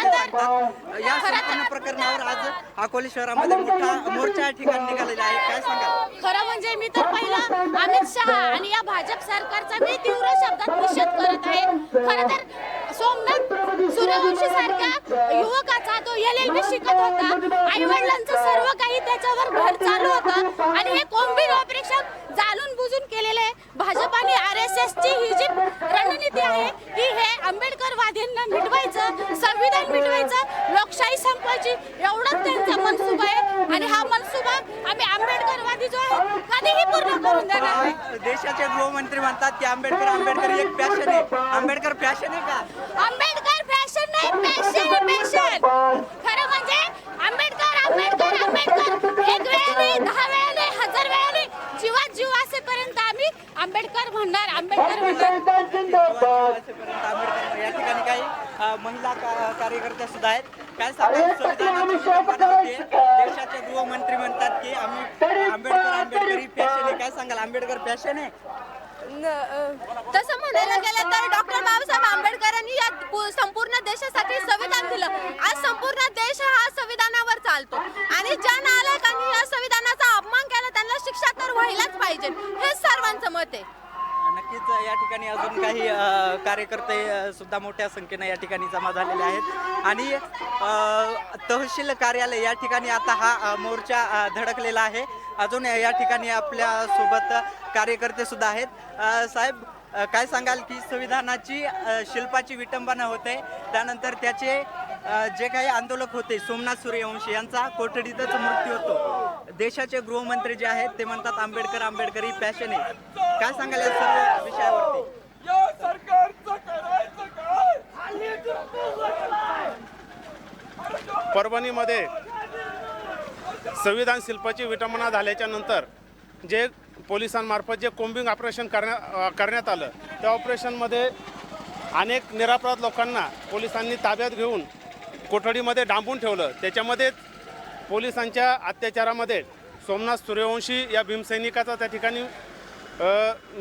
खरं तर या संपूर्ण प्रकरणावर आज अकोले शहरामध्ये मोठा मोर्चा या ठिकाणी निघालेला आहे. काय सांगाल? खरं म्हणजे मी तर पहिला अमित शहा आणि या भाजप सरकारचा मी तीव्र शब्दात निषेध करत आहे. खरं तर सोमनाथ सूर्यवंशी सारख्या युवकाचा तो एल एल बी शिकत होता. आई वडिलांचं सर्व काही त्याच्यावर घर चालू होतं आणि हे कोम्बिन ऑपरेशन जाणून बुजून केलेले भाजप आणि आर एस एस ची ही जी रणनीती आहे की हे आंबेडकरवादींना मिटवायचं संविधान मिटवायचं संपवायची एवढंच त्यांचा मनसुबा आहे. आणि हा मनसुबा आम्ही आंबेडकरवादी जो आहे कधीही पूर्ण करून देणार नाही. देशाचे गृहमंत्री म्हणतात की आंबेडकर आंबेडकर एक पॅशन आहे. आंबेडकर पॅशन आहे का? आंबेडकर फॅशन नाही पॅशन आहे पॅशन खरं म्हणजे आंबेडकर आंबेडकर आंबेडकर. एक वेळा नाही दहा वेळा नाही हजार वेळा नाही. जीवात जीव असेपर्यंत आम्ही आंबेडकर म्हणणार आंबेडकर म्हणणार. आंबेडकर या ठिकाणी काही महिला कार्यकर्त्या सुद्धा आहेत. काय सांगाल देशाचे गृहमंत्री म्हणतात की आम्ही आंबेडकर आंबेडकर ही फॅशन आहे. काय सांगाल? आंबेडकर फॅशन आहे? तसं म्हणायला गेलं तर डॉक्टर बाबासाहेब आंबेडकरांनी या संपूर्ण देशासाठी संविधान दिलं. आज संपूर्ण देश हा संविधानावर चालतो. आणि ज्या नालायकांनी या संविधानाचा अपमान केला त्यांना शिक्षा तर व्हायलाच पाहिजे. हे सर्वांचं मत आहे. नक्कीच या ठिकाणी अजून काही कार्यकर्ते सुद्धा मोठ्या संख्येनं या ठिकाणी जमा झालेले आहेत. आणि तहसील कार्यालय या ठिकाणी आता हा मोर्चा धडकलेला आहे. अजून या ठिकाणी आपल्यासोबत कार्यकर्ते सुद्धा आहेत. साहेब काय सांगाल की संविधानाची शिल्पाची विटंबना होते. त्यानंतर त्याचे जे काही आंदोलक होते सोमनाथ सूर्यवंशी यांचा कोठडीतच मृत्यू होतो. देशाचे गृहमंत्री जे आहेत ते म्हणतात आंबेडकर आंबेडकर ही पॅशन आहे. काय सांगाल या सर्व विषयावरती? या सरकारचं करायचं काय? परभणीमध्ये संविधान शिल्पाची विटंबना झाल्याच्यानंतर जे पोलिसांमार्फत जे कोम्बिंग ऑपरेशन करण्या करण्यात आलं त्या ऑपरेशनमध्ये अनेक निरापराध लोकांना पोलिसांनी ताब्यात घेऊन कोठडीमध्ये डांबून ठेवलं. त्याच्यामध्ये पोलिसांच्या अत्याचारामध्ये सोमनाथ सूर्यवंशी या भीमसैनिकाचा त्या ठिकाणी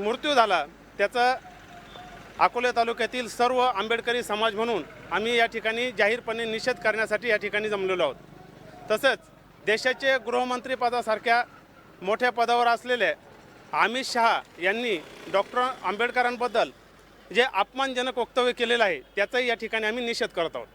मृत्यू झाला. त्याचा अकोले तालुक्यातील सर्व आंबेडकरी समाज म्हणून आम्ही या ठिकाणी जाहीरपणे निषेध करण्यासाठी या ठिकाणी जमलेलो आहोत. तसंच देशाचे गृहमंत्री पदासारख्या मोठ्या पदावर असलेले अमित शहा यांनी डॉक्टर आंबेडकरांबद्दल जे अपमानजनक वक्तव्य केलेलं आहे त्याचाही या ठिकाणी आम्ही निषेध करत आहोत.